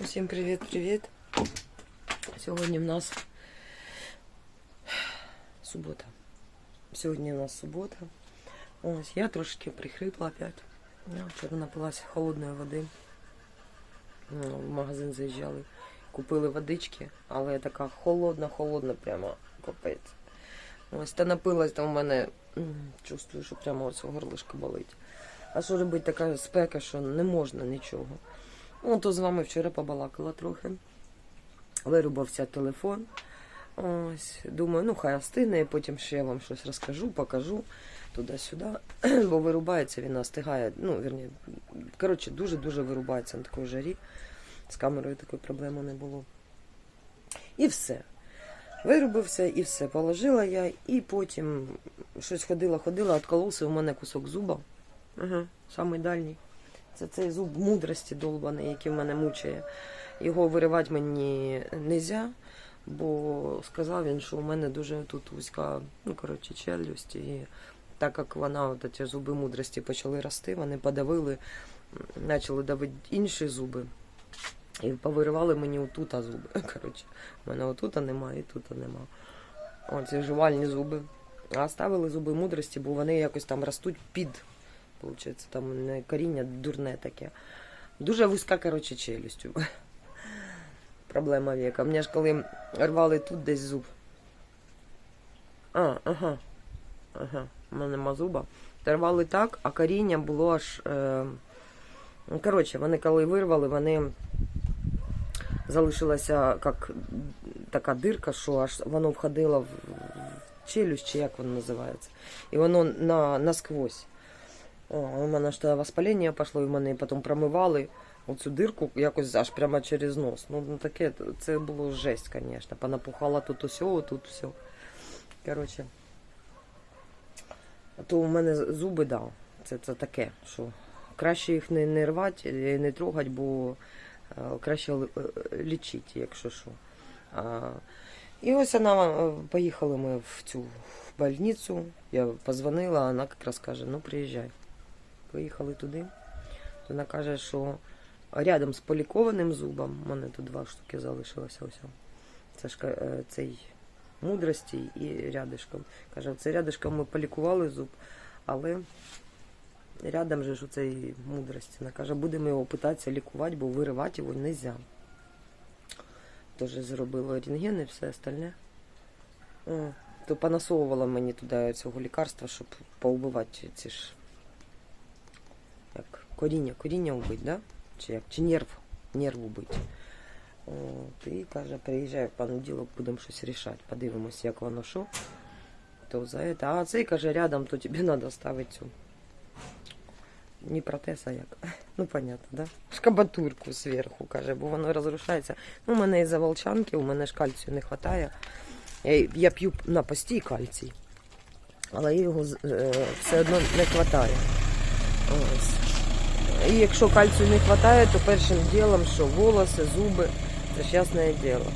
Усім привіт-привіт. Сьогодні в нас субота. Сьогодні у нас субота. Ось я трошки прихрипла опять. Я вчора напилася холодної води. Ну, В магазин заїжджали, купили водички, але така холодна-холодна, прямо капець. Ось та напилась, там у мене чувствую, що прямо ось горлишко болить. А що робити така спека, що не можна нічого. Ну, то з вами вчора побалакала трохи. Вирубався телефон. Ось, думаю, ну хай остине, і потім ще я вам щось розкажу, покажу туди-сюди. Бо вирубається він остигає. Ну, вірні, коротше, дуже-дуже вирубається на такій жарі. З камерою такої проблеми не було. І все. Вирубився і все. Положила я, і потім щось ходила, ходила, отколовся у мене кусок зуба. Ага, самий дальній. Це цей зуб мудрості долбаний, який в мене мучає. Його виривати мені не можна, бо сказав він, що у мене дуже тут вузька, ну коротше, челюсть. І так як вона, ці зуби мудрості почали рости, вони подавили, почали давити інші зуби. І повиривали мені отута зуби. Коротше, у мене отута немає, і тут нема. Оці жувальні зуби. А ставили зуби мудрості, бо вони якось там ростуть під. Получається, там не коріння дурне таке. Дуже вузька, коротше, челюсть. Проблема віка. Мені ж коли рвали тут десь зуб. А, ага. Ага. У мене нема зуба. Рвали так, а коріння було аж. Е... ну, Коротше, вони коли вирвали, вони залишилася як така дирка, що аж воно входило в челюсть, чи як воно називається. І воно на, насквозь. У мене ж тоді воспалення пішло, і мене потім промивали оцю дирку якось аж прямо через нос. Ну, ну таке, це було жесть, звісно. Понапухала тут усе, тут все. Коротше. То у мене зуби дав. Це, це таке, що краще їх не, не рвати, не трогати, бо е, краще е, лічити, якщо що. А, і ось вона, е, поїхали ми в цю в больницю. Я позвонила, вона якраз каже, ну приїжджай. Поїхали туди. То Вона каже, що рядом з полікованим зубом, у мене тут два штуки залишилося ось. Це ж е, цей мудрості і рядишком. Каже, це рядишком ми полікували зуб, але рядом же ж у цей мудрості. Вона каже, будемо його питатися лікувати, бо виривати його не можна. Теж зробила рентген і все остальне. То понасовувала мені туди цього лікарства, щоб поубивати ці ж як коріння, коріння вбити, да? Чи як? Чи нерв, нерв убити. От, і каже, приїжджай в понеділок, будемо щось рішати. Подивимось, як воно що. То за це. А цей каже, рядом, то тобі треба ставити цю. Не протез, а як. Ну, понятно, да? Шкабатурку зверху, каже, бо воно розрушається. Ну, у мене із-за волчанки, у мене ж кальцію не вистачає. Я, я п'ю на постій кальцій, але його е, все одно не вистачає. Ось. І якщо кальцію не вистачає, то першим ділом, що волоси, зуби, це ж ясне діло.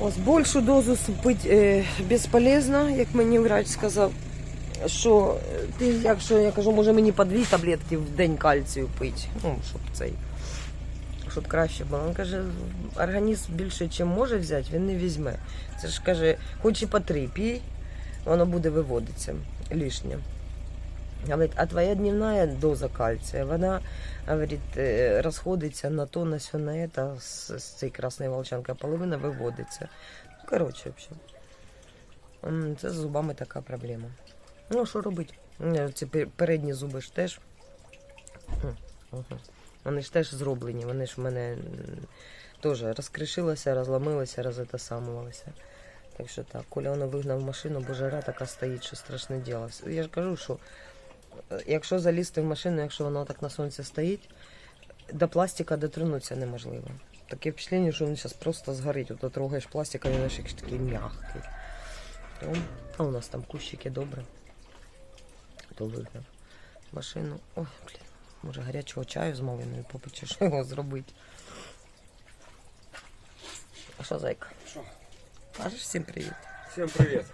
Ось більшу дозу пити е, безполезно, як мені врач сказав. Що е, ти, якщо я кажу, може мені по дві таблетки в день кальцію пити, ну, щоб цей, щоб краще було. Він каже, організм більше, чим може взяти, він не візьме. Це ж каже, хоч і по три пій, воно буде виводитися лишнє. Говорит, а твоя дневная доза кальция, вона, говорит, э, расходиться на то, на все, на это, с, с цієї красної волчанки, половина виводиться. Ну, коротше, в общем. М, Це з зубами така проблема. Ну, що робити? Ці передні зуби ж теж. Вони ж теж зроблені, вони ж в мене теж розкришилися, розламилися, розетасамувалися. Так що так, Коля воно вигнав машину, бо жара така стоїть, що страшне діло. Я ж кажу, що якщо залізти в машину, якщо вона так на сонці стоїть, до пластика дотронутися неможливо. Таке впечатлення, що він зараз просто згорить. От трогаєш пластик, а він якийсь такий м'який. То, а у нас там кущики добре. То вигнав машину. Ой, блін, може гарячого чаю з попити, що його зробити. А що, зайка? Що? Кажеш всім привіт. Всем привет.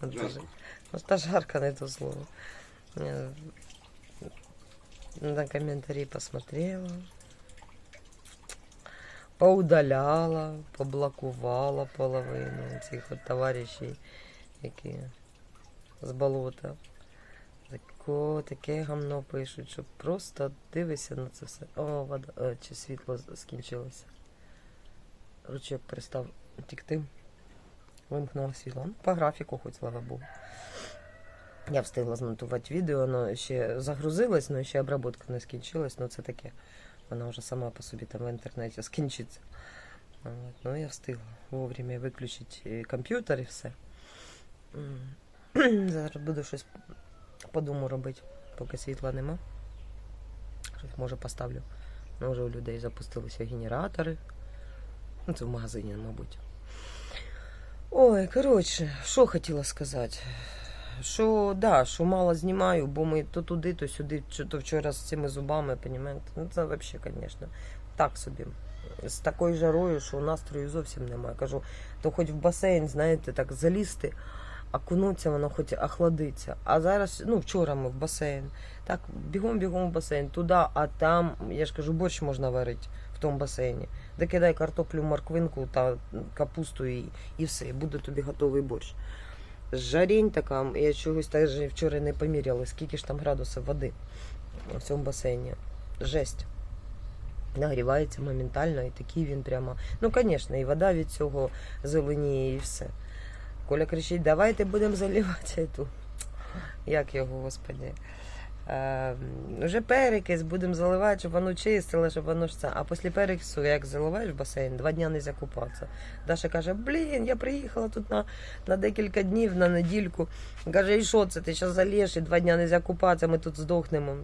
От дуже. Та жарка не то слово. На комментарии посмотрела. Поудаляла, поблокувала половину цих от товаришів, які з болота. Тако, таке гамно пишуть, що просто дивишся на це все. О, вода, е, чи світло скінчилося. Ручок перестав тікти. Вимкнуло світло. Ну, по графіку, хоч слава Богу. Я встигла змонтувати відео, воно ще загрузилось, але ще обработка не скінчилась, ну це таке. Вона вже сама по собі там в інтернеті скінчиться. От, Ну, я встигла вовремя виключити е, комп'ютер і все. Зараз буду щось по дому робити, поки світла нема. Щось може поставлю. Ну, вже у людей запустилися генератори. Ну, це в магазині, мабуть. Ой, коротше, що хотіла сказати. Що, да, що мало знімаю, бо ми то туди, то сюди, то вчора з цими зубами, понімаєте? Ну це взагалі, звісно, так собі. З такою жарою, що настрою зовсім немає. Кажу, то хоч в басейн, знаєте, так залізти, окунуться, воно хоч охладиться. А зараз, ну вчора ми в басейн. Так, бігом-бігом в басейн, туди, а там, я ж кажу, борщ можна варити в тому басейні. Де кидай картоплю, морквинку та капусту і, і все, буде тобі готовий борщ. Жарінь така, я чогось теж вчора не поміряла, скільки ж там градусів води в цьому басейні. Жесть. Нагрівається моментально, і такий він прямо. Ну, звісно, і вода від цього зеленіє, і все. Коля кричить, давайте будемо заливати ту. Як його, господи. Е, вже перекис будемо заливати, щоб воно чистило, щоб воно ж це. А після перекису, як заливаєш в басейн, два дні не можна купатися. Даша каже, блін, я приїхала тут на, на декілька днів, на недільку. Каже, і що це? Ти зараз залєш, і два дні не можна купатися, ми тут здохнемо.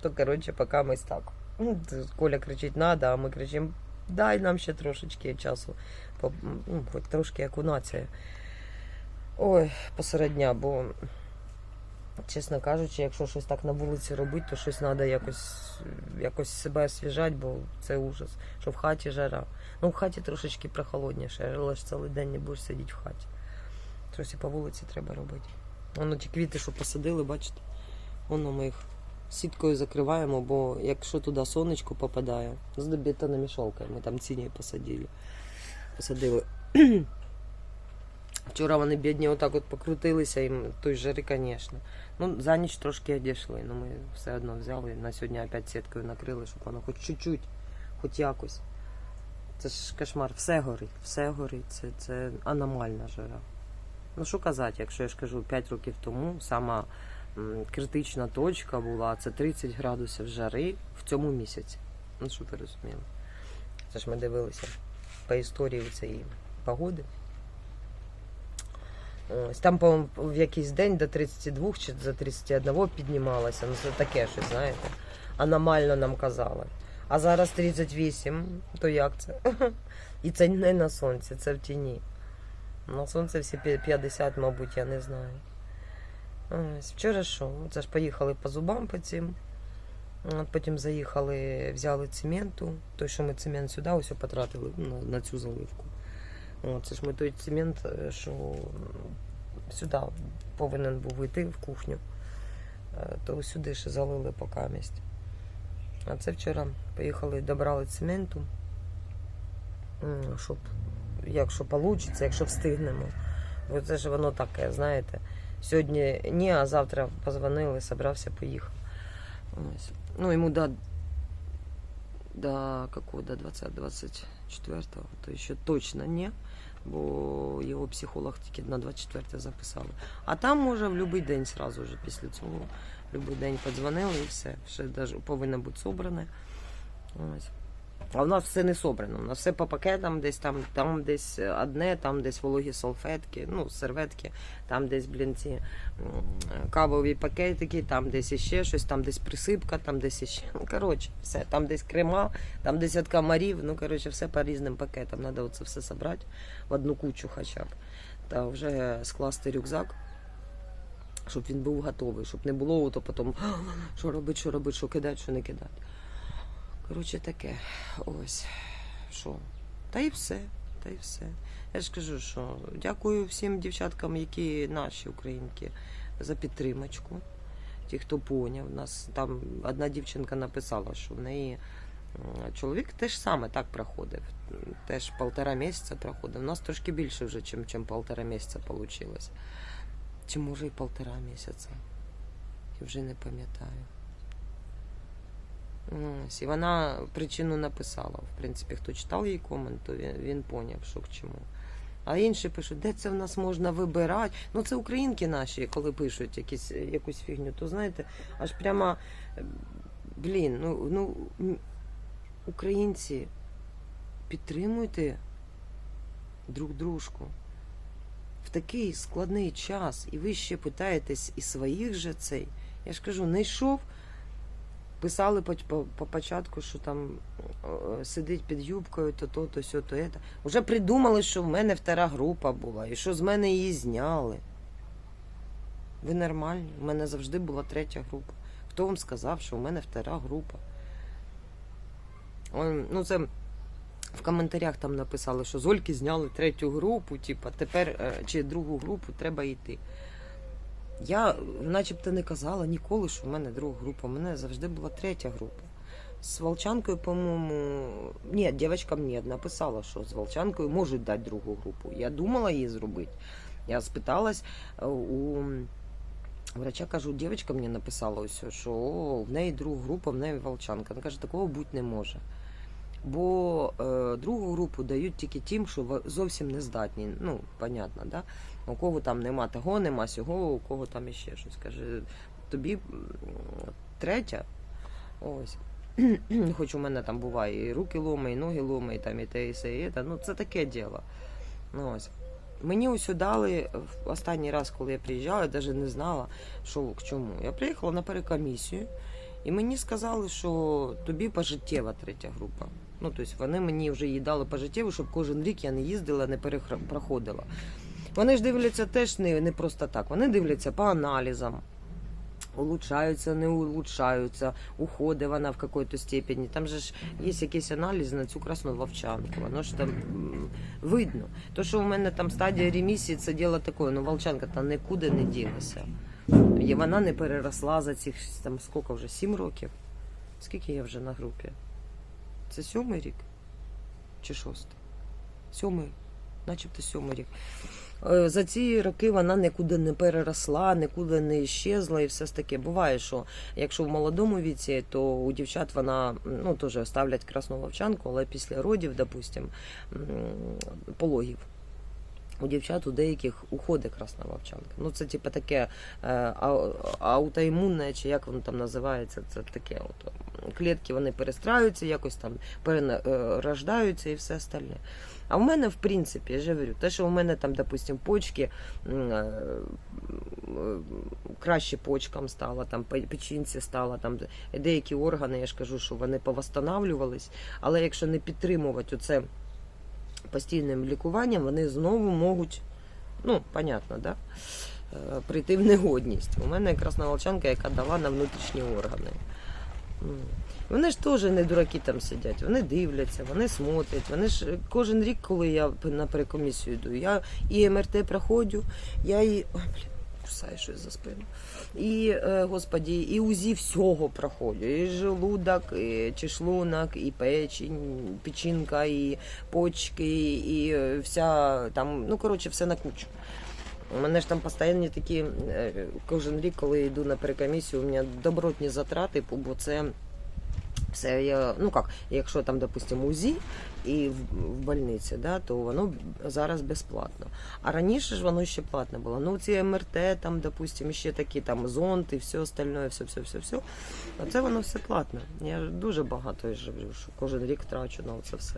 То, коротше, поки ми так. Ну, Коля кричить, надо, а ми кричимо, дай нам ще трошечки часу, ну, хоч трошки окунатися. Ой, посеред дня, бо, чесно кажучи, якщо щось так на вулиці робити, то щось треба якось, якось себе освіжати, бо це ужас. Що в хаті жара. Ну, в хаті трошечки прохолодніше, але ж цілий день не будеш сидіти в хаті. Щось і по вулиці треба робити. Воно ті квіти, що посадили, бачите, воно ми їх сіткою закриваємо, бо якщо туди сонечко попадає, з бетономішалкою, ми там ціні посадили. Посадили. Вчора вони бідні отак от покрутилися, їм той жари, звісно. Ну, за ніч трошки одійшли, але ми все одно взяли. На сьогодні опять сіткою накрили, щоб воно хоч чуть-чуть, хоч якось. Це ж кошмар, все горить, все горить, це, це аномальна жара. Ну що казати, якщо я ж кажу 5 років тому сама критична точка була, це 30 градусів жари в цьому місяці. Ну, щоб ви розуміли. Це ж ми дивилися по історії цієї погоди. Ось там, по-моєму, в якийсь день до 32 чи до 31 піднімалося. Ну, це таке щось, знаєте. Аномально нам казали. А зараз 38, то як це? І це не на сонці, це в тіні. На сонце всі 50, мабуть, я не знаю. Ось, вчора що? Це ж поїхали по зубам по цим. От Потім заїхали, взяли цементу. Той, що ми цемент сюди ось потратили на, на цю заливку. От, це ж ми той цемент, е, що сюди повинен був йти в кухню, е, то сюди ще залили по камість. А це вчора поїхали, добрали цементу, щоб якщо вийде, якщо встигнемо. Бо це ж воно таке, знаєте. Сьогодні ні, а завтра позвонили, собрався, поїхав. Ось. Ну, йому до, до какого, до 20-24, то ще точно ні, бо його психолог тільки на 24 записали. А там може в будь-який день сразу ж після цього. В будь-який день подзвонили і все. Ще навіть повинно бути собране. Ось. А в нас все не собрано. У нас все по пакетам, десь там, там десь одне, там десь вологі салфетки, ну, серветки, там десь, блін, ці кавові пакетики, там десь іще щось, там десь присипка, там десь іще. Ну, коротше, все, там десь крема, там десь від комарів, ну, коротше, все по різним пакетам. Треба оце все зібрати в одну кучу хоча б. Та вже скласти рюкзак, щоб він був готовий, щоб не було, то потім, що робити, що робити, що кидати, що не кидати. Коротше, таке. Ось. Що? Та і все. Та й все. Я ж кажу, що дякую всім дівчаткам, які наші українки, за підтримочку. ті, хто поняв. Нас там одна дівчинка написала, що в неї чоловік теж саме так проходив. Теж полтора місяця проходив. У нас трошки більше вже, чим, чим полтора місяця вийшло. Чи може і полтора місяця. Я вже не пам'ятаю. Ось, і вона причину написала. В принципі, хто читав її комент, то він, він поняв, що к чому. А інші пишуть, де це в нас можна вибирати. Ну, це українки наші, коли пишуть якісь, якусь фігню, то знаєте, аж прямо, блін, ну, ну українці, підтримуйте друг дружку. В такий складний час, і ви ще питаєтесь і своїх же цей. Я ж кажу, не йшов. Писали по, по, по початку, що там сидить під юбкою, то то, то сьо, то ета. Уже придумали, що в мене втора група була, і що з мене її зняли. Ви нормальні? У мене завжди була третя група. Хто вам сказав, що в мене втора група? Ну, це в коментарях там написали, що з Ольки зняли третю групу, типа, тепер е, чи другу групу треба йти. Я начебто не казала ніколи, що в мене друга група. У мене завжди була третя група. З Волчанкою, по-моєму, ні, дівчинка мені написала, що з Волчанкою можуть дати другу групу. Я думала її зробити. Я спиталась е, у врача, кажу, дівчинка мені написала ось, що о, в неї друга група, в неї Волчанка. Вона каже, такого бути не може. Бо е, другу групу дають тільки тим, що зовсім не здатні. Ну, понятно, да? У кого там нема того, нема сього, у кого там іще щось. Каже, тобі третя, ось. Хоч у мене там буває і руки ломи, і ноги ломи, і там і те, і все, і те. Ну, це таке діло. Ну. Мені ось дали останній раз, коли я приїжджала, я навіть не знала, що к чому. Я приїхала на перекомісію, і мені сказали, що тобі пожиттєва третя група. Ну, тобто вони мені вже її дали пожиттєво, щоб кожен рік я не їздила, не перепроходила. Вони ж дивляться теж не, не просто так. Вони дивляться по аналізам. Улучшаються, не улучшаються, уходить вона в якійсь степені. Там же ж є якийсь аналіз на цю красну вовчанку. Воно ж там видно. То, що у мене там стадія ремісії, це діло таке, ну вовчанка там нікуди не ділася. І вона не переросла за цих там скільки вже? Сім років. Скільки я вже на групі? Це сьомий рік? Чи шостий? Сьомий, начебто сьомий рік. Е, За ці роки вона нікуди не переросла, нікуди не щезла і все ж таке. Буває, що якщо в молодому віці, то у дівчат вона ну, теж ставлять красну вовчанку, але після родів, допустим, пологів. У дівчат у деяких уходить красна вовчанка. Ну, це типу таке е, аутоімунне, чи як воно там називається, це таке. От, клітки вони перестраюються, якось там перерождаються і все остальне. А в мене, в принципі, я ж говорю, те, що у мене там, допустим, почки е, краще почкам стало, там печінці стало, там деякі органи, я ж кажу, що вони повостанавлювались, але якщо не підтримувати оце постійним лікуванням, вони знову можуть, ну, понятно, да? е, прийти в негодність. У мене красна волчанка, яка дала на внутрішні органи. Вони ж теж не дураки там сидять, вони дивляться, вони смотрять. Вони ж е, кожен рік, коли я на перекомісію йду, я і МРТ проходжу, я і. Ой, блін, кусаю щось за спину. І, е, господі, і УЗІ всього проходять. І желудок, і чешлунок, і печень, печінка, і почки, і е, вся там, ну коротше, все на кучу. У мене ж там постійні такі, е, кожен рік, коли йду на перекомісію, у мене добротні затрати, бо це все ну як, якщо там, допустимо, УЗІ і в, больниці, да, то воно зараз безплатно. А раніше ж воно ще платне було. Ну, ці МРТ, там, допустимо, ще такі там зонд і все остальне, все, все, все, все. Оце воно все платне. Я дуже багато я ж говорю, що кожен рік трачу на це все.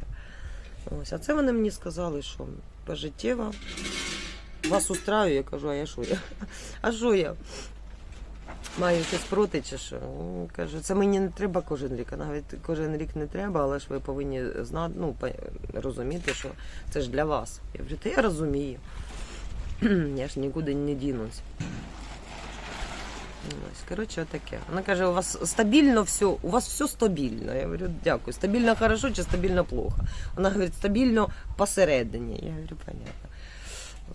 Ось, а це вони мені сказали, що пожиттєво. Вас устраю, я кажу, а я що я? А що я? Маю щось проти чи що? Ну, Каже, це мені не треба кожен рік. Говорить, кожен рік не треба, але ж ви повинні знати, ну, розуміти, що це ж для вас. Я говорю, та я розумію. я ж нікуди не дінусь. Ну, Ось, коротше, таке. Вона каже, у вас стабільно все, у вас все стабільно. Я говорю, дякую. Стабільно хорошо чи стабільно плохо? Вона говорить, стабільно посередині. Я говорю, понятно.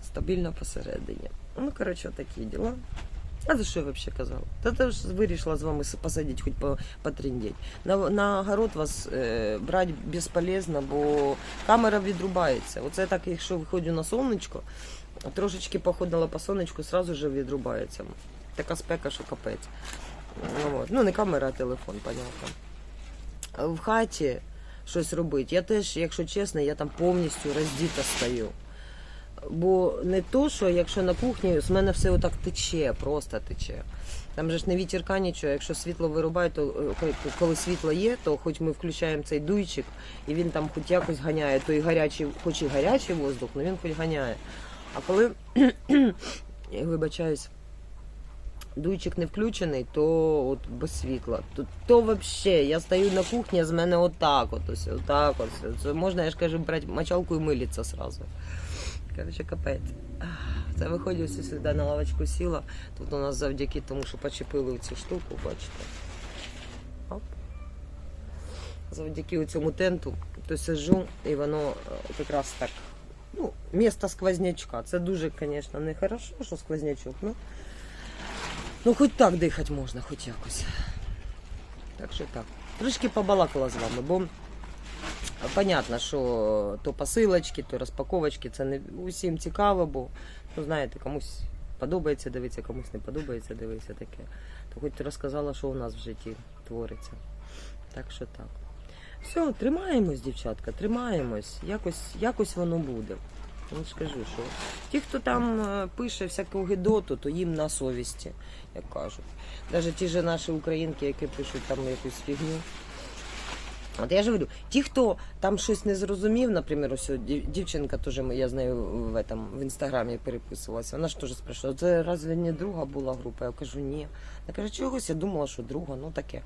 Стабільно посередині. Ну, коротше, такі діла. А за що я взагалі казала? Та ти ж вирішила з вами посидіти, хоч по, потріндіть. На, на огород вас е, брати безполезно, бо камера відрубається. Оце так, якщо виходжу на сонечко, трошечки походила по сонечку, сразу же відрубається. Така спека, що капець. Ну, от. ну не камера, а телефон, понятно. В хаті щось робити. Я теж, якщо чесно, я там повністю роздіта стою. Бо не то, що якщо на кухні, з мене все отак тече, просто тече. Там же ж не вітерка нічого. Якщо світло вирубає, то е, коли- світло є, то хоч ми включаємо цей дуйчик, і він там хоч якось ганяє, то і гарячий, хоч і гарячий воздух, але він хоч ганяє. А коли я вибачаюсь, дуйчик не включений, то от без світла. То, то взагалі, я стою на кухні, з мене отак от, ось, отак от. Це можна, я ж кажу, брати мочалку і милитися сразу. Короче, капець. Це виходжу сюди на лавочку сіла. Тут у нас завдяки тому, що почепили цю штуку, бачите. Оп. Завдяки цьому тенту, то сижу, і воно е, якраз так. Ну, місто сквознячка. Це дуже, звісно, не хорошо, що сквознячок. Ну, ну хоч так дихати можна, хоч якось. Так що так. Трошки побалакала з вами, бо понятно, що то посилочки, то розпаковочки, це не усім цікаво, бо ну, знаєте, комусь подобається дивитися, комусь не подобається дивитися таке. То хоч розказала, що у нас в житті твориться. Так що так. Все, тримаємось, дівчатка, тримаємось. Якось, якось воно буде. Я ж кажу, що ті, хто там е, пише всяку гидоту, то їм на совісті, як кажуть. Навіть ті ж наші українки, які пишуть там якусь фігню. От я ж говорю, ті, хто там щось не зрозумів, наприклад, ось дів- дівчинка теж я з нею в, этом, в інстаграмі переписувалася. Вона ж теж спрашивала, це разве не друга була група? Я кажу, ні. Вона каже, чогось я думала, що друга, ну таке.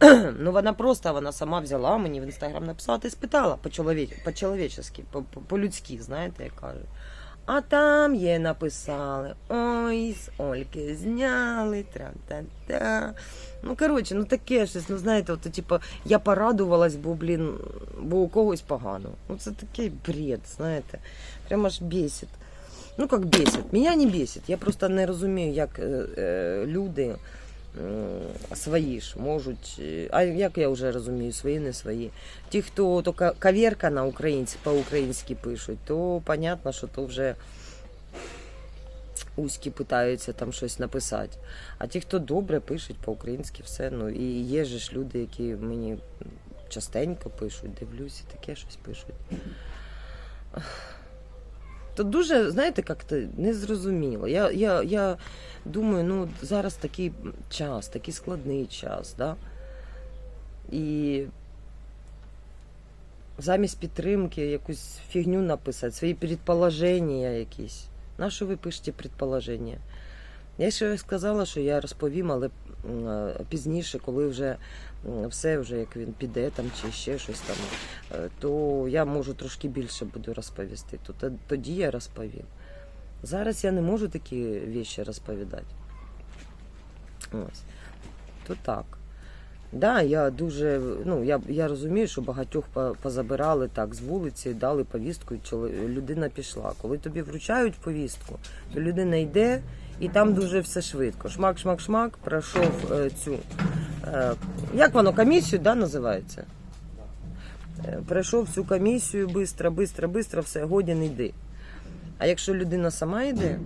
ну вона просто вона сама взяла мені в інстаграм написала, ти спитала по-чоловічески, по-чоловічески, по- по- по-людськи, знаєте, як кажуть. А там їй написали, ой, з Ольки зняли, тра-та-та. Ну, коротше, ну таке щось, ну знаєте, от, типу, я порадувалась, бо, блін, бо у когось погано. Ну це такий бред, знаєте. Прямо аж бесить. Ну, як бесить. Мене не бесить. Я просто не розумію, як е, е, люди свої ж можуть. е, А як я вже розумію, свої, не свої. Ті, хто то ка- каверка на українці, по-українськи пишуть, то понятно, що то вже узькі питаються там щось написати. А ті, хто добре пишуть по-українськи, все. Ну і є ж люди, які мені частенько пишуть, дивлюсь і таке щось пишуть. То дуже, знаєте, як-то незрозуміло. Я, я, я думаю, ну зараз такий час, такий складний час, да? І замість підтримки якусь фігню написати, свої предположення якісь. На що ви пишете предположення? Я ще сказала, що я розповім, але е, пізніше, коли вже все, вже як він піде там чи ще щось там, е, то я можу трошки більше буду розповісти. То тоді я розповім. Зараз я не можу такі віші розповідати. Ось. То так. Да, я дуже, ну, я, я розумію, що багатьох позабирали так з вулиці, дали повістку, і людина пішла. Коли тобі вручають повістку, то людина йде, і там дуже все швидко. Шмак, шмак, шмак, пройшов е, цю. Е, як воно, комісію, да, називається? Е, пройшов цю комісію, бистро, бистро, бистро, все, годін йди. А якщо людина сама йде,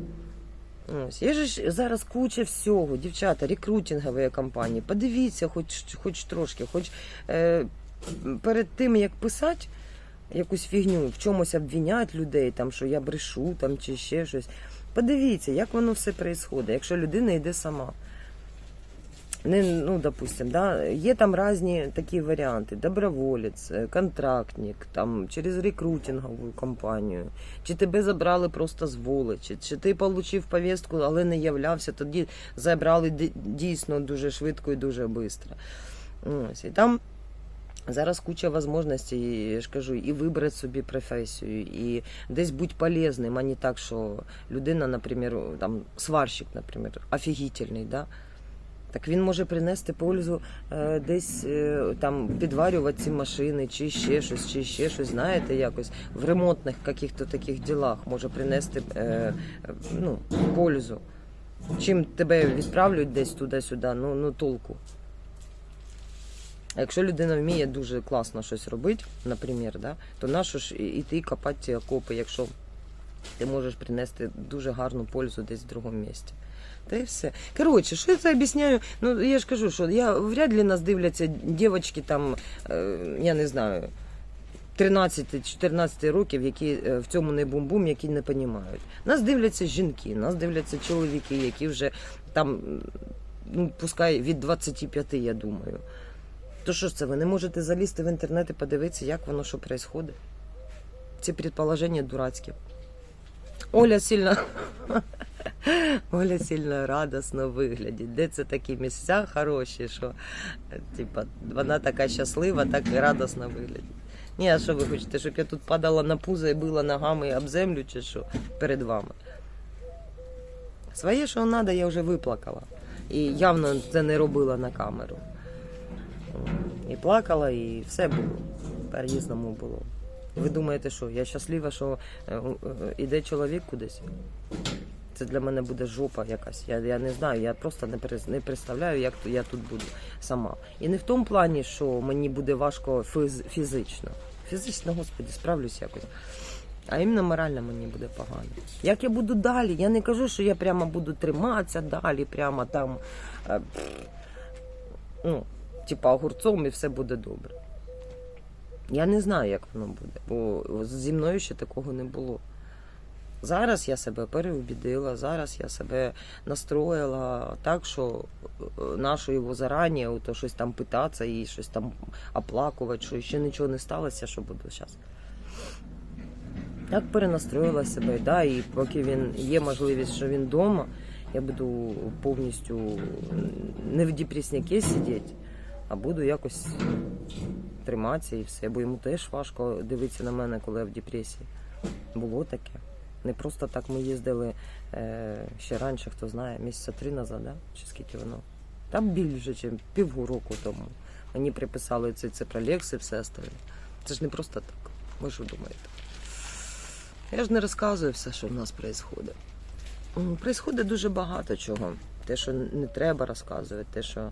Ось, є ж зараз куча всього, дівчата, рекрутингові компанії. Подивіться, хоч, хоч трошки, хоч е, перед тим, як писати якусь фігню, в чомусь обвинять людей, там, що я брешу там, чи ще щось. Подивіться, як воно все відбувається, якщо людина йде сама. Не, ну, допустим, да, є там різні такі варіанти: доброволець, е, контрактник, там, через рекрутингову компанію, чи тебе забрали просто з вулиці, чи ти отримав повістку, але не являвся, тоді забрали дійсно дуже швидко і дуже швидко. Ось, і там зараз куча можливостей, я ж кажу, і вибрати собі професію, і десь бути полезним, а не так, що людина, наприклад, там, сварщик, наприклад, офігітельний, да? Так він може принести пользу е, десь е, там підварювати ці машини, чи ще щось, чи ще щось, знаєте, якось в ремонтних каких-то таких ділах може принести е, ну, пользу. Чим тебе відправлять десь туди-сюди, ну, ну толку. А якщо людина вміє дуже класно щось робити, наприклад, да, то нащо ж іти копати окопи, якщо ти можеш принести дуже гарну пользу десь в другому місці. Та і все. Коротше, що я це об'ясняю? Ну, я ж кажу, що я вряд ли нас дивляться дівчатки там, е, я не знаю, 13-14 років, які е, в цьому не бум-бум, які не розуміють. Нас дивляться жінки, нас дивляться чоловіки, які вже там, ну, пускай від 25, я думаю. То що ж це, ви не можете залізти в інтернет і подивитися, як воно що відбувається? Ці предположення дурацькі. Оля сильно. Оля сильно радосно виглядить. Де це такі місця хороші, що типа, вона така щаслива, так і радосно виглядить. Ні, а що ви хочете, щоб я тут падала на пузо і била ногами об землю, чи що перед вами? Своє, що треба, я вже виплакала. І явно це не робила на камеру. І плакала, і все було. По-різному було. Ви думаєте, що я щаслива, що е, е, чоловік кудись? Це для мене буде жопа якась. Я, я не знаю, я просто не, не представляю, як я тут буду сама. І не в тому плані, що мені буде важко фіз, фізично. Фізично, господі, справлюсь якось. А іменно морально мені буде погано. Як я буду далі? Я не кажу, що я прямо буду триматися далі, прямо там, е, ну, типа огурцом і все буде добре. Я не знаю, як воно буде, бо зі мною ще такого не було. Зараз я себе переубідила, зараз я себе настроїла так, що е, нашу його зарані, то щось там питатися і щось там оплакувати, що ще нічого не сталося, що буду зараз. Так перенастроїла себе, да, і поки він є можливість, що він вдома, я буду повністю не в депресняки сидіти, а буду якось триматися і все. Бо йому теж важко дивитися на мене, коли я в депресії. Було таке. Не просто так ми їздили е, ще раніше, хто знає, місяця три назад, да? чи скільки воно. Там більше, ніж півроку тому. Мені приписали цей цепролекс і все остальне. Це ж не просто так. Ви що думаєте? Я ж не розказую все, що в нас відбувається. Происходить дуже багато чого. Те, що не треба розказувати, те, що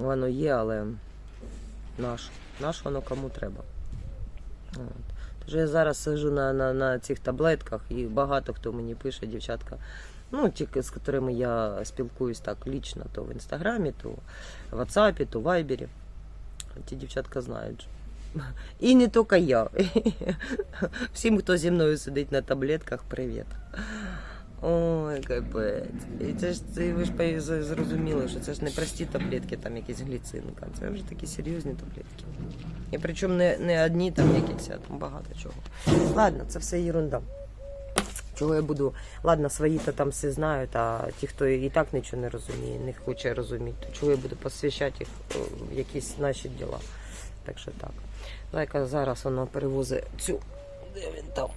воно є, але наш, наш воно кому треба. От. Тож я зараз сижу на, на, на цих таблетках, і багато хто мені пише, дівчатка, ну, ті, з якими я спілкуюсь так лічно, то в інстаграмі, то в WhatsApp, то в Вайбері. Ті дівчатка знають. І не тільки я. Всім, хто зі мною сидить на таблетках, привіт. Ой, капець. І це ж це ви ж зрозуміли, що це ж не прості таблетки, там якісь гліцинка. Це вже такі серйозні таблетки. І причому не, не одні там якісь, а там багато чого. Ладно, це все ерунда. Чого я буду. Ладно, свої то там все знають, а ті, хто і так нічого не розуміє, не хоче розуміти, то чого я буду посвящати їх в якісь наші діла. Так що так. Зайка зараз воно перевозить цю. Де він там?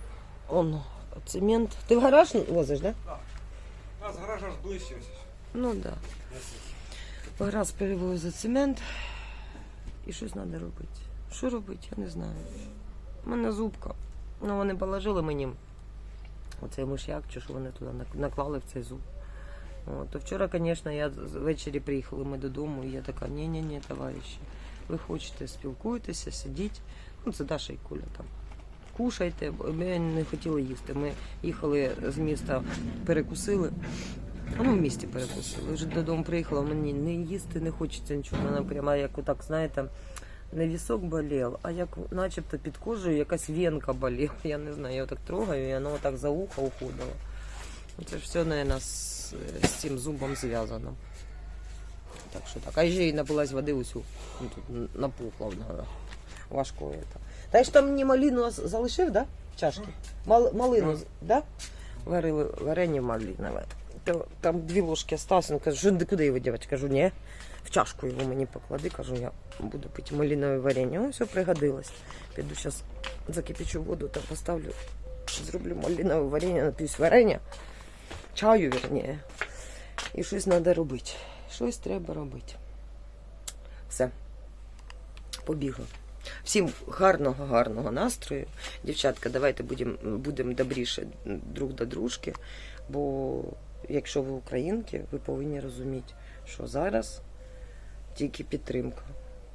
Воно, цемент. Ти в гараж возиш, так? Да? У нас гараж аж ближче. Ну так. Да. В гараж перевозить цемент. І щось треба робити. Що робити, я не знаю. У мене зубка. Ну, вони положили мені оцей миш'як, чи що вони туди наклали в цей зуб. От, то вчора, звісно, я ввечері приїхали ми додому, і я така, ні-ні-ні, товариші, ви хочете спілкуєтеся, сидіть. Ну, це Даша і Коля там. Кушайте, ми не хотіли їсти. Ми їхали з міста, перекусили. Ну, в місті перекусили. Вже додому приїхала, мені не їсти не хочеться нічого. Вона прямо як отак, знаєте, не вісок болів, а як начебто під кожею якась венка боліла. Я не знаю, я отак трогаю, і воно отак за ухо уходило. Це ж все, мабуть, з, з цим зубом зв'язано. Так що так. А ще й напилась води усю. Ну, тут напухла вона. Важко это. Та ж там мені малину залишив, да? Чашки? Мал, малину, да? Варили варення малинове. То там дві ложки осталось. Він каже, що куди його дівати? Кажу, ні. В чашку його мені поклади, кажу, я буду пити малинове варення. О, все пригодилось. Піду зараз закипячу воду та поставлю. Зроблю малинове варення, нап'юсь варення. Чаю, вірніше. І щось треба робити. Щось треба робити. Все. Побігла. Всім гарного, гарного настрою. Дівчатка, давайте будемо будем добріше друг до дружки, бо якщо ви українки, ви повинні розуміти, що зараз тільки підтримка.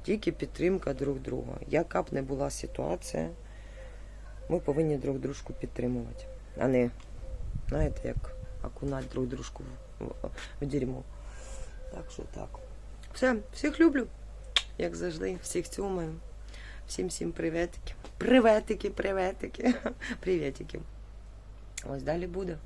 Тільки підтримка друг друга. Яка б не була ситуація, ми повинні друг дружку підтримувати, а не, знаєте, як окунати друг дружку в, дерьмо. Так що так. Все, всіх люблю, як завжди, всіх цьомаю. Всім всім приветики. Приветики, приветики. Привітики. Ось далі буде.